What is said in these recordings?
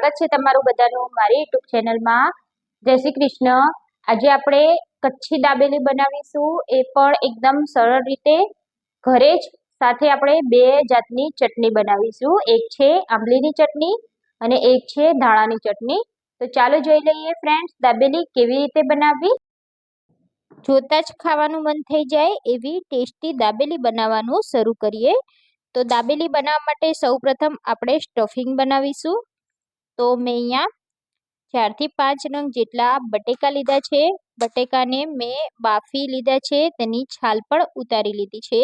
સ્વાગત છે તમારું બધાનું મારી યુટ્યુબ ચેનલમાં. જય શ્રી કૃષ્ણ. આજે આપણે કચ્છી દાબેલી બનાવીશું. એ પણ એકદમ સરળ રીતે. ઘરે જ સાથે આપણે બે જાતની ચટણી બનાવીશું. એક છે આંબલીની ચટણી અને એક છે ધાણાની ચટણી. તો ચાલો જોઈ લઈએ ફ્રેન્ડ્સ દાબેલી કેવી રીતે બનાવવી? જોતા જ ખાવાનું મન થઈ જાય એવી ટેસ્ટી દાબેલી બનાવવાનું શરૂ કરીએ. તો દાબેલી બનાવવા માટે સૌપ્રથમ આપણે સ્ટફિંગ બનાવીશું. તો મેં અહીંયા ચારથી પાંચ નંગ જેટલા બટેકા લીધા છે. બટેકાને મેં બાફી લીધા છે. તેની છાલ પણ ઉતારી લીધી છે.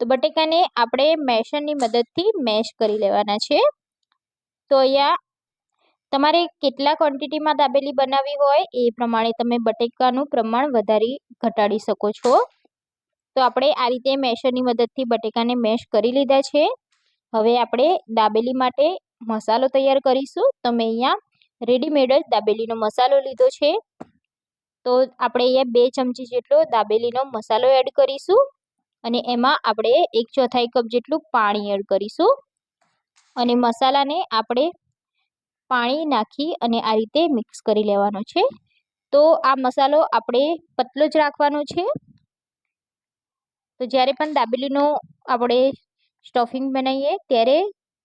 તો બટેકાને આપણે મેશરની મદદથી મેશ કરી લેવાના છે. તો અહીંયા તમારે કેટલા ક્વોન્ટિટીમાં દાબેલી બનાવવી હોય એ પ્રમાણે તમે બટેકાનું પ્રમાણ વધારી ઘટાડી શકો છો. તો આપણે આ રીતે મેશરની મદદથી બટેકાને મેશ કરી લીધા છે. હવે આપણે દાબેલી માટે મસાલો તૈયાર કરીશું. તો મેં અહીંયા રેડીમેડ જ દાબેલીનો મસાલો લીધો છે. તો આપણે અહીંયા બે ચમચી જેટલો દાબેલીનો મસાલો એડ કરીશું. અને એમાં આપણે એક ચોથાઈ કપ જેટલું પાણી એડ કરીશું. અને મસાલાને આપણે પાણી નાખી અને આ રીતે મિક્સ કરી લેવાનો છે. તો આ મસાલો આપણે પતલો જ રાખવાનો છે. તો જ્યારે પણ દાબેલીનો આપણે સ્ટફિંગ બનાવીએ, ત્યારે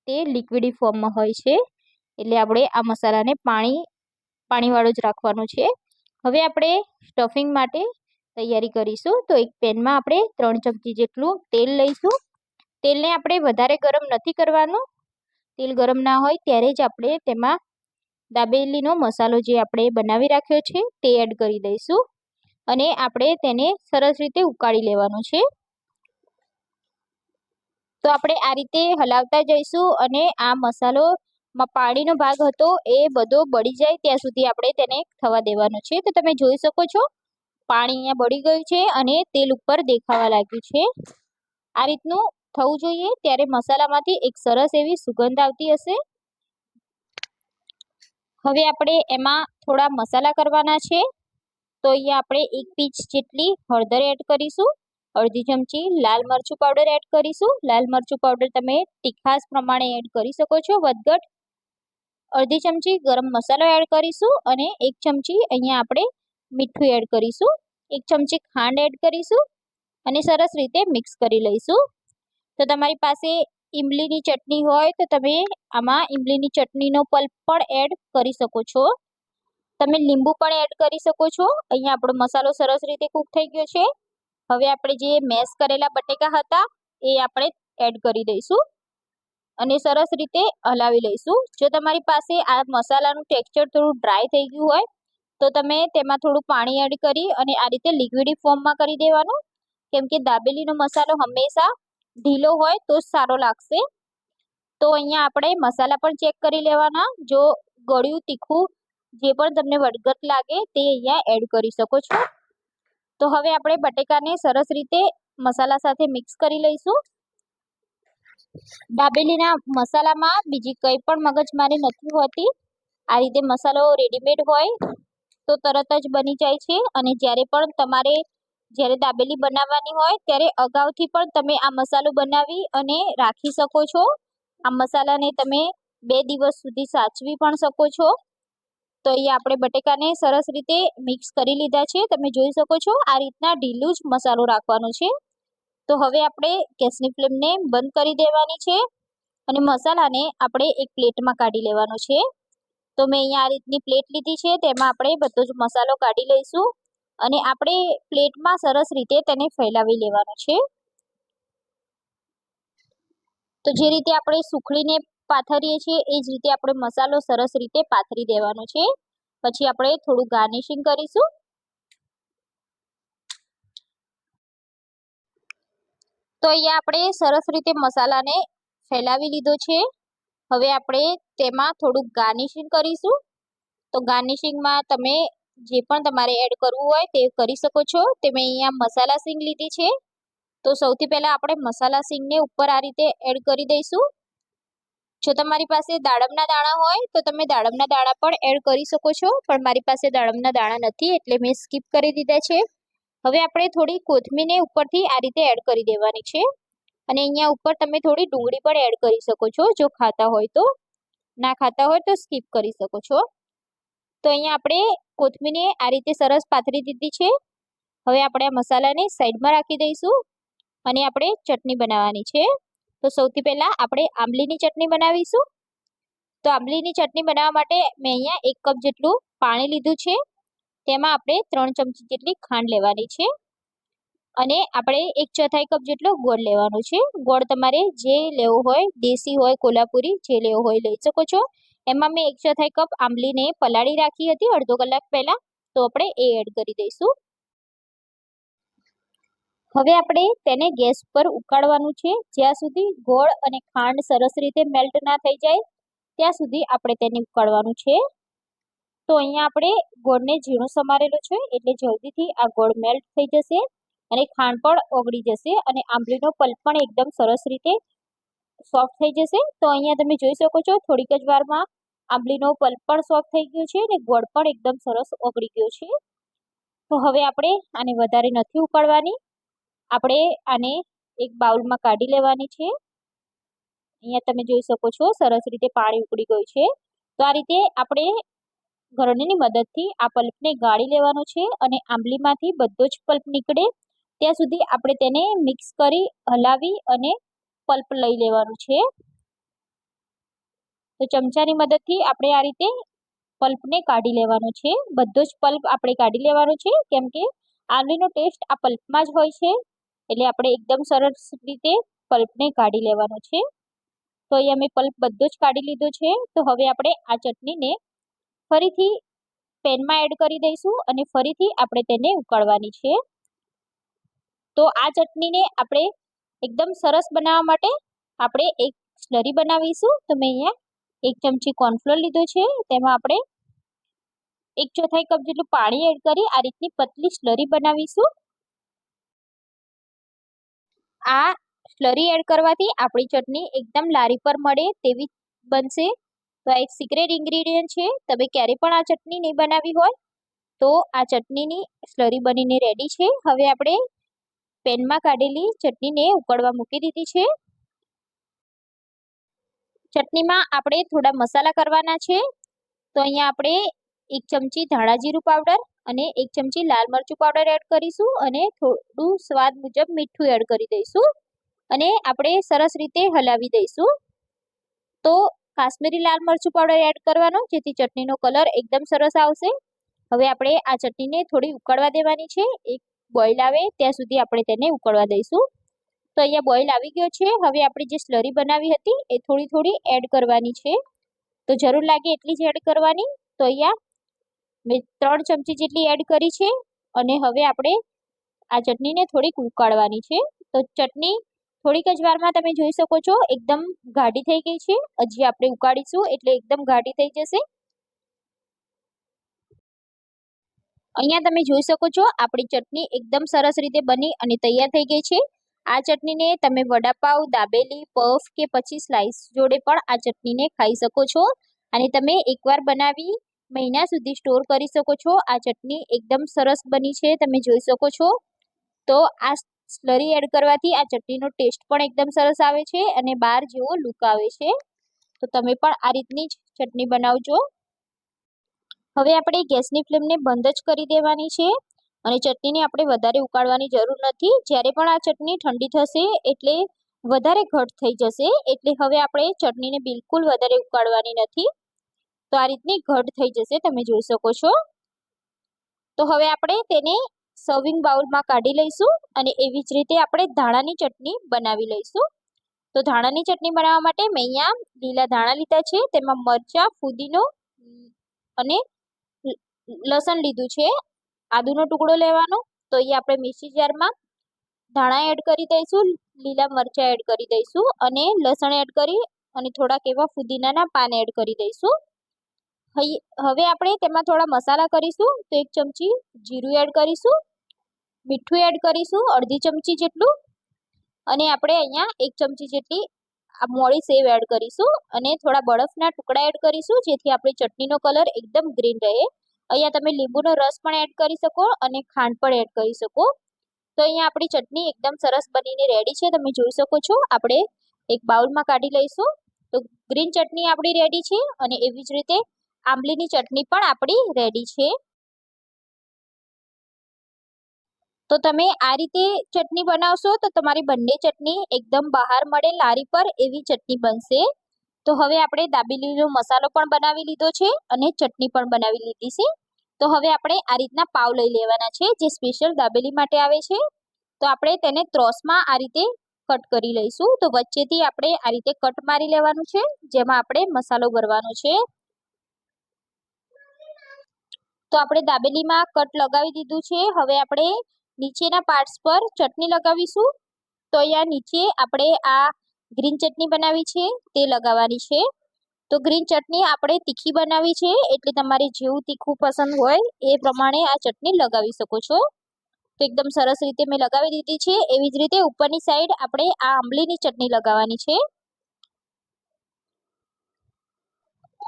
તે લિક્વિડી ફોર્મમાં હોય છે. એટલે આપણે આ મસાલાને પાણી, પાણીવાળો જ રાખવાનો છે. હવે આપણે સ્ટફિંગ માટે તૈયારી કરીશું. તો એક પેનમાં આપણે ત્રણ ચમચી જેટલું તેલ લઈશું. તેલને આપણે વધારે ગરમ નથી કરવાનું. તેલ ગરમ ના હોય ત્યારે જ આપણે તેમાં દાબેલીનો મસાલો જે આપણે બનાવી રાખ્યો છે તે એડ કરી દઈશું. અને આપણે તેને સરસ રીતે ઉકાળી લેવાનો છે. તો આપણે આ રીતે હલાવતા જઈશું અને આ મસાલો પાણીનો ભાગ હતો એ બધો બળી જાય ત્યાં સુધી આપણે તેને થવા દેવાનો છે. તો તમે જોઈ શકો છો, પાણી અહીંયા બળી ગયું છે અને તેલ ઉપર દેખાવા લાગ્યું છે. આ રીતનું થવું જોઈએ ત્યારે મસાલામાંથી એક સરસ એવી સુગંધ આવતી હશે. હવે આપણે એમાં થોડા મસાલા કરવાના છે. તો અહીંયા આપણે એક પીચ જેટલી હળદર એડ કરીશું. અડધી ચમચી લાલ મરચું પાવડર એડ કરીશું. લાલ મરચું પાવડર તમે તીખાસ પ્રમાણે એડ કરી શકો છો, વધઘટ. અડધી ચમચી ગરમ મસાલો એડ કરીશું અને એક ચમચી અહીંયા આપણે મીઠું એડ કરીશું. એક ચમચી ખાંડ એડ કરીશું અને સરસ રીતે મિક્સ કરી લઈશું. તો તમારી પાસે ઇમલીની ચટણી હોય તો તમે આમાં ઇમલીની ચટણીનો પલ્પ પણ એડ કરી શકો છો. તમે લીંબુ પણ એડ કરી શકો છો. અહીંયા આપણો મસાલો સરસ રીતે કૂક થઈ ગયો છે. હવે આપણે જે મેશ કરેલા બટેકા હતા, એ આપણે એડ કરી દઈશું. અને સરસ રીતે હલાવી લઈશું. જો તમારી પાસે આ મસાલાનું ટેક્સચર થોડું ડ્રાય થઈ ગયું હોય, તો તમે તેમાં થોડું પાણી એડ કરી અને આ રીતે લિક્વિડી ફોર્મમાં કરી દેવાનું. કેમ કે દાબેલીનો મસાલો હંમેશા ઢીલો હોય તો સારો લાગશે. તો અહીંયા આપણે મસાલા પણ ચેક કરી લેવાના. જો ગળ્યું, તીખું, જે પણ તમને વડગત લાગે, તે અહીંયા એડ કરી શકો છો. તો હવે આપણે બટેકાને સરસ રીતે મસાલા સાથે મિક્સ કરી લઈશું. દાબેલીના મસાલામાં બીજી કંઈ પણ મગજમારી નથી હોતી. આ રીતે મસાલો રેડીમેડ હોય તો તરત જ બની જાય છે અને જ્યારે પણ તમારે જ્યારે દાબેલી બનાવવાની હોય ત્યારે અગાઉથી પણ તમે આ મસાલો બનાવી અને રાખી શકો છો. આ મસાલાને તમે બે દિવસ સુધી સાચવી પણ શકો છો. તો અહીંયા આપણે બટેકાને સરસ રીતે મિક્સ કરી લીધા છે. તમે જોઈ શકો છો આ રીતના ઢીલું જ મસાલો રાખવાનો છે. તો હવે આપણે ગેસની ફ્લેમને બંધ કરી દેવાની છે અને મસાલાને આપણે એક પ્લેટમાં કાઢી લેવાનો છે. તો મેં અહીંયા આ રીતની પ્લેટ લીધી છે, તેમાં આપણે બધો જ મસાલો કાઢી લઈશું અને આપણે પ્લેટમાં સરસ રીતે તેને ફેલાવી લેવાનો છે. તો જે રીતે આપણે સુખડીને પાથરીએ છીએ, એ જ રીતે આપણે મસાલો સરસ રીતે પાથરી દેવાનો છે. પછી આપણે થોડું ગાર્નિશિંગ કરીશું. તો અહીંયા આપણે સરસ રીતે મસાલાને ફેલાવી લીધો છે. હવે આપણે તેમાં થોડુંક ગાર્નિશિંગ કરીશું. તો ગાર્નિશિંગમાં તમે જે પણ તમારે એડ કરવું હોય તે કરી શકો છો. તે મેં અહીંયા મસાલા સિંગ લીધી છે. તો સૌથી પહેલાં આપણે મસાલા સિંગને ઉપર આ રીતે એડ કરી દઈશું. જો તમારી પાસે દાડમના દાણા હોય, તો તમે દાડમના દાણા પણ એડ કરી શકો છો. પણ મારી પાસે દાડમના દાણા નથી, એટલે મેં સ્કીપ કરી દીધા છે. હવે આપણે થોડી કોથમીરને ઉપરથી આ રીતે એડ કરી દેવાની છે. અને અહીંયા ઉપર તમે થોડી ડુંગળી પણ એડ કરી શકો છો, જો ખાતા હોય તો. ના ખાતા હોય તો સ્કીપ કરી શકો છો. તો અહીંયા આપણે કોથમીરને આ રીતે સરસ પાથરી દીધી છે. હવે આપણે આ મસાલાને સાઈડમાં રાખી દઈશું. અને આપણે ચટણી બનાવવાની છે. તો સૌથી પહેલાં આપણે આંબલીની ચટણી બનાવીશું. તો આંબલીની ચટણી બનાવવા માટે મેં અહીંયા એક કપ જેટલું પાણી લીધું છે. તેમાં આપણે ત્રણ ચમચી જેટલી ખાંડ લેવાની છે. અને આપણે એક ચોથાઈ કપ જેટલો ગોળ લેવાનો છે. ગોળ તમારે જે લેવો હોય, દેશી હોય, કોલ્હાપુરી, જે લેવો હોય લઈ શકો છો. એમાં મેં એક ચોથાઈ કપ આંબલીને પલાળી રાખી હતી અડધો કલાક પહેલાં. તો આપણે એ એડ કરી દઈશું. હવે આપણે તેને ગેસ પર ઉકાળવાનું છે. જ્યાં સુધી ગોળ અને ખાંડ સરસ રીતે મેલ્ટ ના થઈ જાય, ત્યાં સુધી આપણે તેને ઉકાળવાનું છે. તો અહીંયા આપણે ગોળને ઝીણું સમારેલું છે, એટલે જલ્દીથી આ ગોળ મેલ્ટ થઈ જશે અને ખાંડ પણ ઓગળી જશે અને આંબલીનો પલ્પ પણ એકદમ સરસ રીતે સોફ્ટ થઈ જશે. તો અહીંયા તમે જોઈ શકો છો, થોડીક જ વારમાં આંબલીનો પલ્પ પણ સોફ્ટ થઈ ગયો છે અને ગોળ પણ એકદમ સરસ ઓગળી ગયો છે. તો હવે આપણે આને વધારે નથી ઉકાળવાની. આપણે આને એક બાઉલમાં કાઢી લેવાની છે. અહીંયા તમે જોઈ શકો છો, સરસ રીતે પાણી ઉકળી ગયું છે. તો આ રીતે આપણે ઘરણીની મદદથી આ પલ્પને ગાળી લેવાનો છે અને આંબલીમાંથી બધો જ પલ્પ નીકળે. ત્યાં સુધી આપણે તેને મિક્સ કરી, હલાવી અને પલ્પ લઈ લેવાનું છે. તો ચમચાની મદદથી આપણે આ રીતે પલ્પને કાઢી લેવાનો છે. બધો જ પલ્પ આપણે કાઢી લેવાનો છે, કેમ કે આંબલીનો ટેસ્ટ આ પલ્પમાં જ હોય છે. એટલે આપણે એકદમ સરસ રીતે પલ્પને કાઢી લેવાનો છે. તો અહીંયા મેં પલ્પ બધો જ કાઢી લીધો છે. તો હવે આપણે આ ચટણીને ફરીથી પેનમાં એડ કરી દઈશું અને ફરીથી આપણે તેને ઉકાળવાની છે. તો આ ચટણીને આપણે એકદમ સરસ બનાવવા માટે આપણે એક સ્લરી બનાવીશું. તો મેં અહીંયા એક ચમચી કોર્નફ્લોર લીધો છે. તેમાં આપણે એક ચોથાઈ કપ જેટલું પાણી એડ કરી આ રીતની પતલી સ્લરી બનાવીશું. આ સ્લરી એડ કરવાથી આપણી ચટણી એકદમ લારી પર મળે તેવી બનશે. તો આ એક સિક્રેટ ઇન્ગ્રીડિયન્ટ છે. તમે ક્યારે પણ આ ચટણી નહીં બનાવી હોય, તો આ ચટણીની સ્લરી બનીને રેડી છે. હવે આપણે પેનમાં કાઢેલી ચટણીને ઉકળવા મૂકી દીધી છે. ચટણીમાં આપણે થોડા મસાલા કરવાના છે. તો અહીંયા આપણે એક ચમચી ધાણા જીરું પાવડર અને એક ચમચી લાલ મરચું પાવડર એડ કરીશું અને થોડું સ્વાદ મુજબ મીઠું એડ કરી દઈશું. અને આપણે સરસ રીતે હલાવી દઈશું. તો કાશ્મીરી લાલ મરચું પાવડર એડ કરવાનો, જેથી ચટણીનો કલર એકદમ સરસ આવશે. હવે આપણે આ ચટણીને થોડી ઉકળવા દેવાની છે. એક બોઇલ આવે, ત્યાં સુધી આપણે તેને ઉકળવા દઈશું. તો અહીંયા બોઇલ આવી ગયો છે. હવે આપણે જે સ્લરી બનાવી હતી, એ થોડી થોડી એડ કરવાની છે. તો જરૂર લાગે એટલી જ એડ કરવાની. તો અહીંયા મેં ત્રણ ચમચી જેટલી એડ કરી છે અને હવે આપણે આ ચટણીને થોડીક ઉકાળવાની છે. તો ચટણી થોડીક જ વારમાં તમે જોઈ શકો છો, એકદમ ગાઢી થઈ ગઈ છે. હજી આપણે ઉકાળીશું એટલે એકદમ ગાઢી થઈ જશે. અહીંયા તમે જોઈ શકો છો, આપણી ચટણી એકદમ સરસ રીતે બની અને તૈયાર થઈ ગઈ છે. આ ચટણીને તમે વડાપાવ, દાબેલી, પફ કે પછી સ્લાઇસ જોડે પણ આ ચટણીને ખાઈ શકો છો. અને તમે એકવાર બનાવી મહિના સુધી સ્ટોર કરી શકો છો. આ ચટણી એકદમ સરસ બની છે, તમે જોઈ શકો છો. તો આ સ્લરી એડ કરવાથી આ ચટણીનો ટેસ્ટ પણ એકદમ સરસ આવે છે અને બહાર જેવો લુક આવે છે. તો તમે પણ આ રીતની જ ચટણી બનાવજો. હવે આપણે ગેસની ફ્લેમને બંધ જ કરી દેવાની છે અને ચટણીને આપણે વધારે ઉકાળવાની જરૂર નથી. જ્યારે પણ આ ચટણી ઠંડી થશે એટલે વધારે ઘટ થઈ જશે એટલે હવે આપણે ચટણીને બિલકુલ વધારે ઉકાળવાની નથી. તો આ રીતની ઘટ થઈ જશે, તમે જોઈ શકો છો. તો હવે આપણે તેને સર્વિંગ બાઉલમાં કાઢી લઈશું અને એવી જ રીતે આપણે ધાણાની ચટણી બનાવી લઈશું. તો ધાણાની ચટણી બનાવવા માટે મેં અહીંયા લીલા ધાણા લીધા છે, તેમાં મરચાં, ફુદીનો અને લસણ લીધું છે. આદુનો ટુકડો લેવાનો, તો એ આપણે મિક્સી જારમાં ધાણા એડ કરી દઈશું, લીલા મરચાં એડ કરી દઈશું અને લસણ એડ કરી અને થોડાક એવા ફુદીનાના પાન એડ કરી દઈશું. હવે આપણે તેમાં થોડા મસાલા કરીશું, તો એક ચમચી જીરું એડ કરીશું, મીઠું એડ કરીશું, અડધી ચમચી જેટલું, અને આપણે અહીંયા એક ચમચી જેટલી આ મોળી સેવ એડ કરીશું, અને થોડા બરફના ટુકડા એડ કરીશું, જેથી આપણી ચટણીનો કલર એકદમ ગ્રીન રહે. અહીંયા તમે લીંબુનો રસ પણ એડ કરી શકો, અને ખાંડ પણ એડ કરી શકો. તો અહીંયા આપણી ચટણી એકદમ સરસ બનીને રેડી છે, તમે જોઈ શકો છો. આપણે એક બાઉલમાં કાઢી લઈશું. તો ગ્રીન ચટણી આપણી રેડી છે, અને એવી જ રીતે આંબલીની ચટણી પણ આપણી રેડી છે. તો તમે આ રીતે ચટણી બનાવશો તો તમારી બંને ચટણી એકદમ બહાર મળે, લારી પર એવી ચટણી બનશે. તો હવે આપણે દાબેલીનો મસાલો પણ બનાવી લીધો છે અને ચટણી પણ બનાવી લીધી છે. તો હવે આપણે આ રીતના પાવ લઈ લેવાના છે જે સ્પેશિયલ દાબેલી માટે આવે છે. તો આપણે તેને ત્રોસમાં આ રીતે કટ કરી લઈશું. તો વચ્ચેથી આપણે આ રીતે કટ મારી લેવાનું છે, જેમાં આપણે મસાલો ભરવાનો છે. તો આપણે દાબેલીમાં કટ લગાવી દીધું છે. હવે આપણે નીચેના પાર્ટ્સ પર ચટણી લગાવીશું. તો અહીંયા નીચે આપણે આ ગ્રીન ચટણી બનાવી છે, તે લગાવવાની છે. તો ગ્રીન ચટણી આપણે તીખી બનાવી છે, એટલે તમારે જેવું તીખું પસંદ હોય એ પ્રમાણે આ ચટણી લગાવી શકો છો. તો એકદમ સરસ રીતે મેં લગાવી દીધી છે. એવી જ રીતે ઉપરની સાઈડ આપણે આ આંબલીની ચટણી લગાવવાની છે.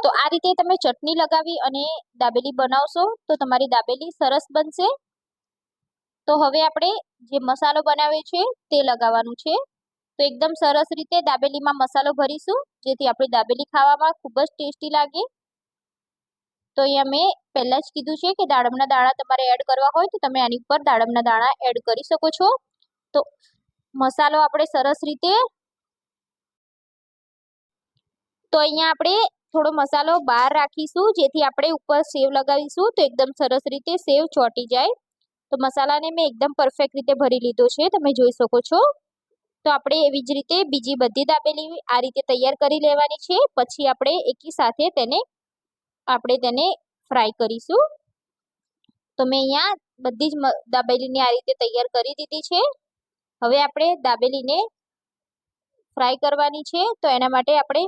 તો આ રીતે તમે ચટણી લગાવી અને દાબેલી બનાવશો, તો તમારી દાબેલી સરસ બનશે. તો હવે આપણે જે મસાલો બનાવ્યો છે તે લગાવવાનું છે. તો એકદમ સરસ રીતે દાબેલીમાં મસાલો ભરીશું, જેથી આપણી દાબેલી ખાવામાં ખૂબ જ ટેસ્ટી લાગે. તો અહીંયા મેં પહેલાં જ કીધું છે કે દાડમના દાણા તમારે એડ કરવા હોય તો તમે આની ઉપર દાડમના દાણા એડ કરી શકો છો. તો મસાલો આપણે સરસ રીતે તો અહીંયા આપણે થોડો મસાલો બહાર રાખીશું, જેથી આપણે ઉપર સેવ લગાવીશું તો એકદમ સરસ રીતે સેવ ચોંટી જાય. તો મસાલાને મેં એકદમ પરફેક્ટ રીતે ભરી લીધો છે, તમે જોઈ શકો છો. તો આપણે એવી જ રીતે બીજી બધી દાબેલી આ રીતે તૈયાર કરી લેવાની છે. પછી આપણે એકી સાથે તેને, આપણે તેને ફ્રાય કરીશું. તો મેં અહીંયા બધી જ દાબેલીને આ રીતે તૈયાર કરી દીધી છે. હવે આપણે દાબેલીને ફ્રાય કરવાની છે, તો એના માટે આપણે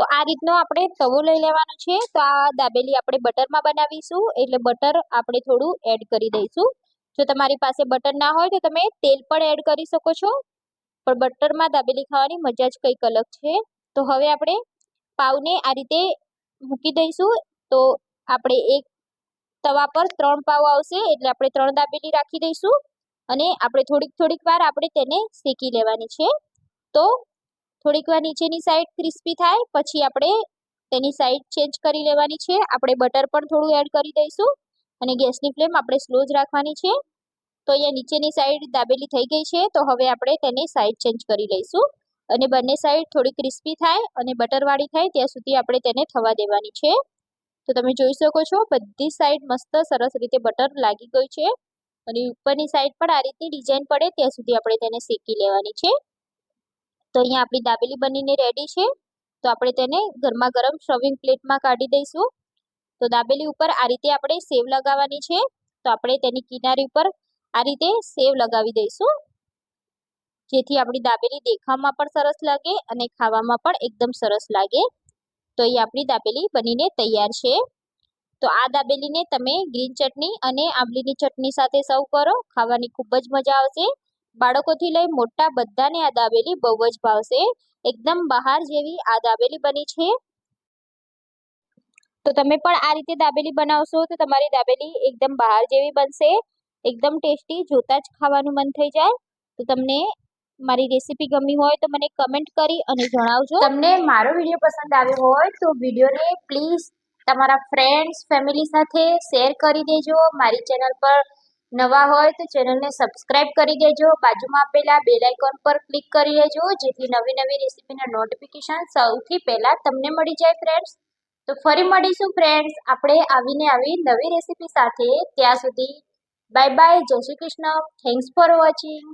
તો આ રીતનો આપણે તવો લઈ લેવાનો છે. તો આ દાબેલી આપણે બટરમાં બનાવીશું. એટલે બટર આપણે થોડું એડ કરી દઈશું. જો તમારી પાસે બટર ના હોય તો તમે તેલ પણ એડ કરી શકો છો. પણ બટરમાં દાબેલી ખાવાની મજા જ કંઈક અલગ છે. તો હવે આપણે પાવને આ રીતે મૂકી દઈશું. તો આપણે એક તવા પર ત્રણ પાવ આવશે. એટલે આપણે ત્રણ દાબેલી રાખી દઈશું. અને આપણે થોડીક થોડીક વાર આપણે તેને શેકી લેવાની છે. તો થોડીક વાર નીચેની સાઈડ ક્રિસ્પી થાય, પછી આપણે તેની સાઈડ ચેન્જ કરી લેવાની છે. આપણે બટર પણ થોડું એડ કરી દઈશું અને ગેસની ફ્લેમ આપણે સ્લો જ રાખવાની છે. તો અહીંયા નીચેની સાઈડ દાબેલી થઈ ગઈ છે, તો હવે આપણે તેની સાઈડ ચેન્જ કરી લઈશું. અને બંને સાઈડ થોડી ક્રિસ્પી થાય અને બટરવાળી થાય, ત્યાં સુધી આપણે તેને થવા દેવાની છે. તો તમે જોઈ શકો છો, બધી સાઈડ મસ્ત સરસ રીતે બટર લાગી ગયું છે. અને ઉપરની સાઈડ પણ આ રીતની ડિઝાઇન પડે, ત્યાં સુધી આપણે તેને શેકી લેવાની છે. તો અહીંયા આપણી દાબેલી બનીને રેડી છે. તો આપણે તેને ગરમા ગરમ સર્વિંગ પ્લેટમાં કાઢી દઈશું. તો દાબેલી ઉપર આ રીતે આપણે સેવ લગાવવાની છે. તો આપણે તેની કિનારી ઉપર આ રીતે સેવ લગાવી દઈશું. જેથી આપણી દાબેલી દેખાવમાં પણ સરસ લાગે અને ખાવામાં પણ એકદમ સરસ લાગે. તો અહીં આપણી દાબેલી બનીને તૈયાર છે. તો આ દાબેલીને તમે ગ્રીન ચટણી અને આંબલીની ચટણી સાથે સર્વ કરો. ખાવાની ખૂબ જ મજા આવશે. બાળકોથી લઈ મોટા બધાને આ દાબેલી બહુ જ ભાવશે. એકદમ બહાર જેવી આ દાબેલી બની છે. તો તમે પણ આ રીતે દાબેલી બનાવશો તો તમારી દાબેલી એકદમ બહાર જેવી બનશે. એકદમ ટેસ્ટી, જોતા જ ખાવાનું મન થઈ જાય. તો તમને મારી રેસીપી ગમી હોય તો મને કમેન્ટ કરી અને જણાવજો. તમને મારો વીડિયો પસંદ આવ્યો હોય તો વિડીયોને પ્લીઝ તમારા ફ્રેન્ડ્સ ફેમિલી સાથે શેર કરી દેજો. મારી ચેનલ પર નવા હોય તો ચેનલને સબસ્ક્રાઇબ કરી દેજો. બાજુમાં આપેલા બેલ આઇકોન પર ક્લિક કરી લેજો જેથી નવી નવી રેસીપીના નોટિફિકેશન સૌથી પહેલાં તમને મળી જાય ફ્રેન્ડ્સ તો ફરી મળીશું ફ્રેન્ડ્સ આપણે આવીને આવી નવી રેસીપી સાથે. ત્યાં સુધી બાય બાય જય Shri Krishna. Thanks for watching